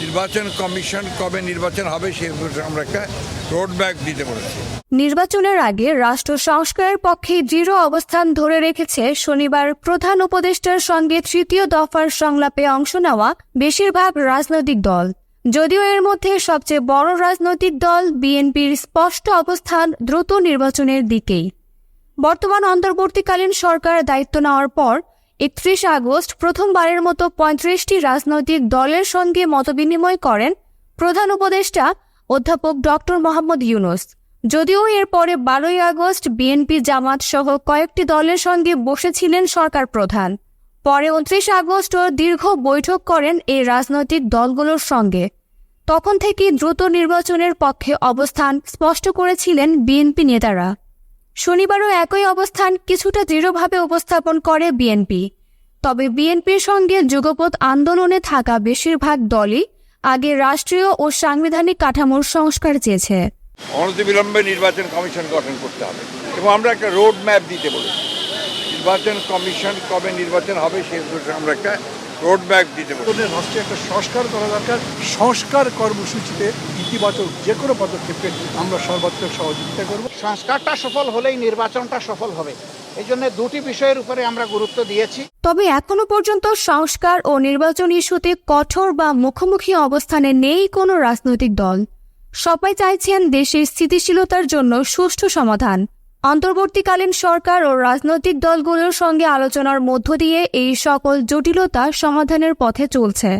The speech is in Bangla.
নির্বাচন কমিশন কবে নির্বাচন হবে সে আমরা একটা রোড দিতে বলেছি। নির্বাচনের আগে রাষ্ট্র সংস্কারের পক্ষে দৃঢ় অবস্থান ধরে রেখেছে শনিবার প্রধান উপদেষ্টার সঙ্গে তৃতীয় দফার সংলাপে অংশ নেওয়া বেশিরভাগ রাজনৈতিক দল। যদিও এর মধ্যে সবচেয়ে বড় রাজনৈতিক দল বিএনপির স্পষ্ট অবস্থান দ্রুত নির্বাচনের দিকেই। বর্তমান অন্তর্বর্তীকালীন সরকার দায়িত্ব নেওয়ার পর একত্রিশ আগস্ট প্রথমবারের মতো পঁয়ত্রিশটি রাজনৈতিক দলের সঙ্গে মতবিনিময় করেন প্রধান উপদেষ্টা অধ্যাপক ডক্টর মোহাম্মদ ইউনুস। যদিও এরপরে বারোই আগস্ট বিএনপি জামাত সহ কয়েকটি দলের সঙ্গে বসেছিলেন সরকার প্রধান। পরে উনত্রিশ আগস্টও দীর্ঘ বৈঠক করেন এই রাজনৈতিক দলগুলোর সঙ্গে। তখন থেকেই দ্রুত নির্বাচনের পক্ষে অবস্থান স্পষ্ট করেছিলেন বিএনপি নেতারা। শনিবারও একই অবস্থান কিছুটা দৃঢ়ভাবে উপস্থাপন করে বিএনপি। তবে বিএনপির সঙ্গে যুগপৎ আন্দোলনে থাকা বেশিরভাগ দলই আগে রাষ্ট্রীয় ও সাংবিধানিক কাঠামোর সংস্কার চেয়েছে। অনতিবিলম্বে নির্বাচন কমিশন গঠন করতে হবে এবং আমরা একটা রোড ম্যাপ দিতে বলেছি। নির্বাচন কমিশন কবে নির্বাচন হবে সে আমরা একটা রোড ম্যাপ দিতে বলেছি রাষ্ট্রে একটা সংস্কার করা দরকার। সংস্কার কর্মসূচিতে ইতিবাচক যে কোনো পদক্ষেপে আমরা সর্বাত্মক সহযোগিতা করব। সংস্কারটা সফল হলেই নির্বাচনটা সফল হবে। এই জন্য দুটি বিষয়ের উপরে আমরা গুরুত্ব দিয়েছি। তবে এখনও পর্যন্ত সংস্কার ও নির্বাচন ইস্যুতে কঠোর বা মুখোমুখি অবস্থানে নেই কোনো রাজনৈতিক দল। সবাই চাইছেন দেশের স্থিতিশীলতার জন্য সুষ্ঠু সমাধান। অন্তর্বর্তীকালীন সরকার ও রাজনৈতিক দলগুলোর সঙ্গে আলোচনার মধ্য দিয়ে এই সকল জটিলতা সমাধানের পথে চলছে।